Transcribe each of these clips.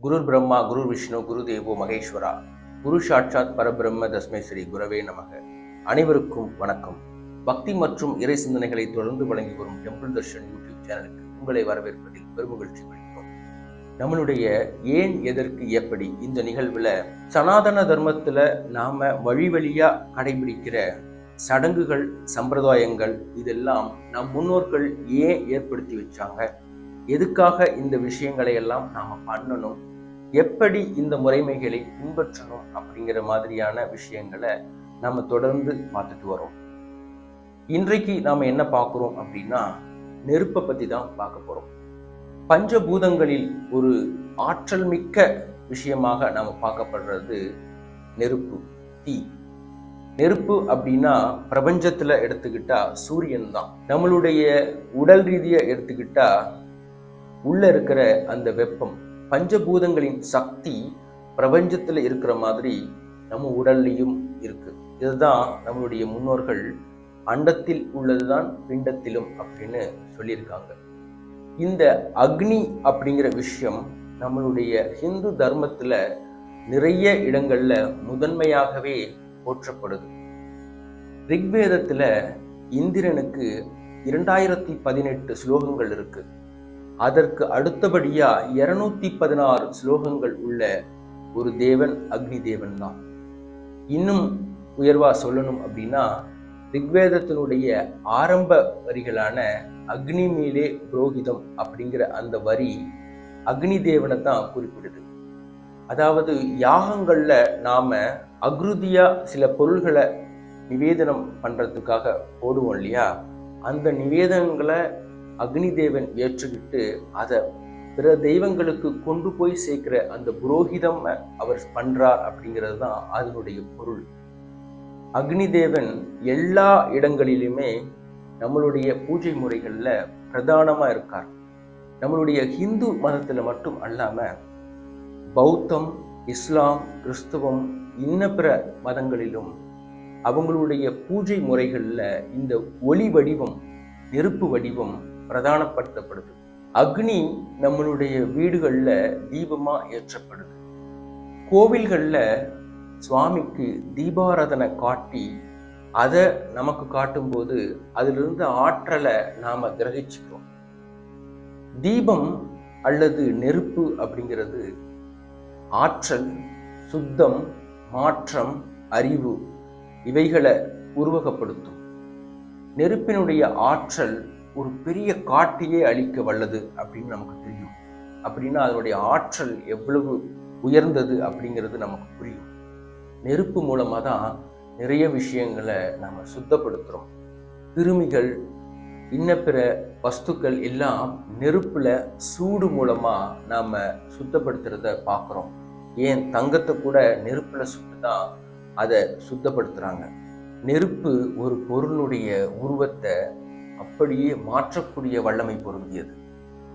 குரு பிரம்மா குரு விஷ்ணு குரு தேவோ மகேஸ்வரா குரு சாட்சாத் பரபிரம்ம தஸ்மை ஸ்ரீ குரவே நமக. அனைவருக்கும் வணக்கம். பக்தி மற்றும் இறை சிந்தனைகளை தொடர்ந்து வழங்கி வரும் டெம்பிள் தர்ஷன் யூடியூப் சேனலுக்கு உங்களை வரவேற்பதில் பெருமகிழ்ச்சி பிடிக்கும் நம்மளுடைய ஏன் எதற்கு எப்படி இந்த நிகழ்வில் சனாதன தர்மத்தில் நாம் வழி வழியாக கடைபிடிக்கிற சடங்குகள் சம்பிரதாயங்கள் இதெல்லாம் நம் முன்னோர்கள் ஏன் ஏற்படுத்தி வச்சாங்க? எதுக்காக இந்த விஷயங்களை எல்லாம் நாம பண்ணணும்? எப்படி இந்த முறைமைகளை பின்பற்றணும்? அப்படிங்கிற மாதிரியான விஷயங்களை நம்ம தொடர்ந்து பார்த்துட்டு வரோம். இன்றைக்கு நாம என்ன பார்க்குறோம் அப்படின்னா நெருப்பை பற்றி தான் பார்க்க போறோம். பஞ்சபூதங்களில் ஒரு ஆற்றல் மிக்க விஷயமாக நாம் பார்க்கப்படுறது நெருப்பு தீ. நெருப்பு அப்படின்னா பிரபஞ்சத்தில் எடுத்துக்கிட்டா சூரியன் தான். நம்மளுடைய உடல் ரீதியை எடுத்துக்கிட்டா உள்ள இருக்கிற அந்த வெப்பம் பஞ்சபூதங்களின் சக்தி பிரபஞ்சத்தில் இருக்கிற மாதிரி நம்ம உடல்லையும் இருக்கு. இதுதான் நம்மளுடைய முன்னோர்கள் அண்டத்தில் உள்ளதுதான் பிண்டத்திலும் அப்படின்னு சொல்லியிருக்காங்க. இந்த அக்னி அப்படிங்கிற விஷயம் நம்மளுடைய ஹிந்து தர்மத்தில் நிறைய இடங்கள்ல முதன்மையாகவே போற்றப்படுது. ரிக்வேதத்தில் இந்திரனுக்கு இரண்டாயிரத்தி பதினெட்டு ஸ்லோகங்கள் இருக்குது அதற்கு அடுத்தபடியா இருநூத்தி பதினாறு ஸ்லோகங்கள் உள்ள ஒரு தேவன் அக்னி தேவன் தான் இன்னும் உயர்வா சொல்லணும் அப்படின்னா ரிக்வேதத்தினுடைய ஆரம்ப வரிகளான அக்னி மேலே புரோகிதம் அப்படிங்கிற அந்த வரி அக்னி தேவனை தான் குறிப்பிடுது. அதாவது யாகங்கள்ல நாம அக்ருதியா சில பொருள்களை நிவேதனம் பண்றதுக்காக போடுவோம் இல்லையா? அந்த நிவேதனங்களை அக்னிதேவன் ஏற்றுக்கிட்டு அதை பிற தெய்வங்களுக்கு கொண்டு போய் சேர்க்கிற அந்த புரோகிதம் அவர் பண்றார் அப்படிங்கிறது தான் அதனுடைய பொருள். அக்னிதேவன் எல்லா இடங்களிலுமே நம்மளுடைய பூஜை முறைகளில் பிரதானமாக இருக்கார். நம்மளுடைய ஹிந்து மதத்தில் மட்டும் அல்லாமல் பௌத்தம் இஸ்லாம் கிறிஸ்துவம் இன்ன பிற மதங்களிலும் அவங்களுடைய பூஜை முறைகளில் இந்த ஒளி வடிவம் நெருப்பு வடிவம் பிரதானப்படுத்தப்படுது. அக்னி நம்மளுடைய வீடுகளில் தீபமா ஏற்றப்படுது. கோவில்கள்ல சுவாமிக்கு தீபாராதனை காட்டி அதை நமக்கு காட்டும்போது அதிலிருந்து ஆற்றலை நாம கிரகிச்சுக்கிறோம். தீபம் அல்லது நெருப்பு அப்படிங்கிறது ஆற்றல் சுத்தம் மாற்றம் அறிவு இவைகளை உருவகப்படுத்தும். நெருப்பினுடைய ஆற்றல் ஒரு பெரிய காட்டையே அழிக்க வல்லது அப்படின்னு நமக்கு தெரியும். அப்படின்னா அதனுடைய ஆற்றல் எவ்வளவு உயர்ந்தது அப்படிங்கிறது நமக்கு புரியும். நெருப்பு மூலமாக தான் நிறைய விஷயங்களை நாம் சுத்தப்படுத்துகிறோம் கிருமிகள் இன்ன பிற வஸ்துக்கள் எல்லாம் நெருப்பில் சூடு மூலமாக நாம் சுத்தப்படுத்துறத பார்க்குறோம் ஏன்? தங்கத்தை கூட நெருப்பில் சுட்டு தான் அதை சுத்தப்படுத்துகிறாங்க நெருப்பு ஒரு பொருளுடைய உருவத்தை அப்படியே மாற்றக்கூடிய வல்லமை பொருந்தியது.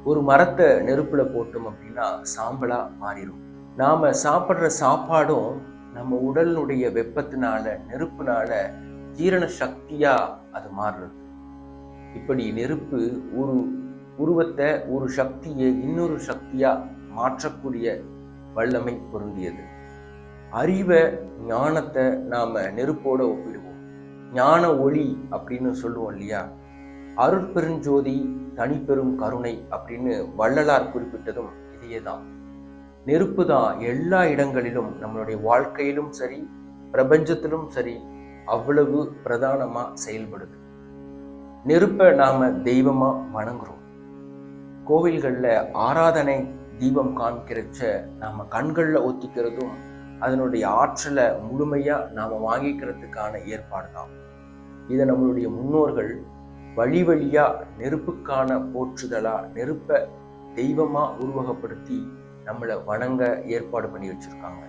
ஒரு மரத்தை நெருப்புல போட்டோம் அப்படின்னா சாம்பலா மாறிடும் நாம சாப்பிட்ற சாப்பாடும் நம்ம உடலினுடைய வெப்பத்தினால நெருப்புனால ஜீரண சக்தியா அது மாறுறது. இப்படி நெருப்பு ஒரு உருவத்தை ஒரு சக்தியை இன்னொரு சக்தியா மாற்றக்கூடிய வல்லமை பொருந்தியது. அறிவை ஞானத்தை நாம நெருப்போட ஒப்பிடுவோம். ஞான ஒளி அப்படின்னு சொல்லுவோம் இல்லையா? அருட்பெருஞ்சோதி தனிப்பெரும் கருணை அப்படின்னு வள்ளலார் குறிப்பிட்டதும் இதையே தான் நெருப்பு தான் எல்லா இடங்களிலும் நம்மளுடைய வாழ்க்கையிலும் சரி பிரபஞ்சத்திலும் சரி அவ்வளவு பிரதானமாக செயல்படுது. நெருப்பை நாம் தெய்வமாக வணங்குறோம். கோவில்கள்ல ஆராதனை தீபம் காண்கிறச்ச நாம கண்களில் ஒத்திக்கிறதும் அதனுடைய ஆற்றலை முழுமையாக நாம் வாங்கிக்கிறதுக்கான ஏற்பாடு தான் இதை நம்மளுடைய முன்னோர்கள் வழி வழியா நெருப்புக்கான போற்றுதலா நெருப்பை தெய்வமா உருவகப்படுத்தி நம்மளை வணங்க ஏற்பாடு பண்ணி வச்சிருக்காங்க.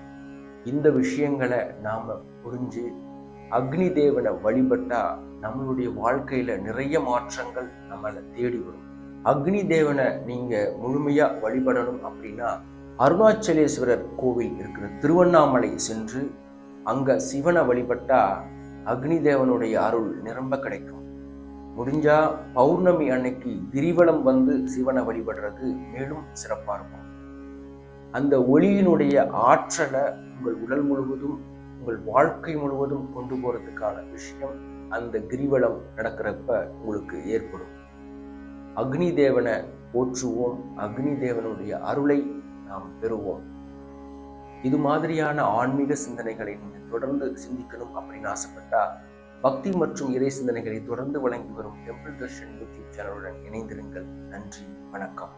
இந்த விஷயங்களை நாம புரிஞ்சு அக்னி தேவனை வழிபட்டா நம்மளுடைய வாழ்க்கையில நிறைய மாற்றங்கள் நம்மளை தேடி வரும். அக்னி தேவனை நீங்க முழுமையா வழிபடணும் அப்படின்னா அருணாச்சலேஸ்வரர் கோவில் இருக்கிற திருவண்ணாமலை சென்று அங்க சிவனை வழிபட்டா அக்னி தேவனுடைய அருள் நிரம்ப கிடைக்கும். முடிஞ்சா பௌர்ணமி அன்னைக்கு கிரிவலம் வந்து சிவனை வழிபடுறது மேலும் சிறப்பா இருக்கும். அந்த ஒளியினுடைய ஆற்றலை உங்கள் உடல் முழுவதும் உங்கள் வாழ்க்கை முழுவதும் கொண்டு போறதுக்கான விஷயம் அந்த கிரிவலம் நடக்கிறப்ப உங்களுக்கு ஏற்படும். அக்னி தேவனை போற்றுவோம் அக்னி தேவனுடைய அருளை நாம் பெறுவோம். இது மாதிரியான ஆன்மீக சிந்தனைகளை நீங்கள் தொடர்ந்து சிந்திக்கணும் அப்படின்னு ஆசைப்பட்டா பக்தி மற்றும் இறை சிந்தனைகளை தொடர்ந்து வழங்கி வரும் டெம்பிள் தர்ஷன் யூடியூப் சேனலுடன் இணைந்திருங்கள். நன்றி வணக்கம்.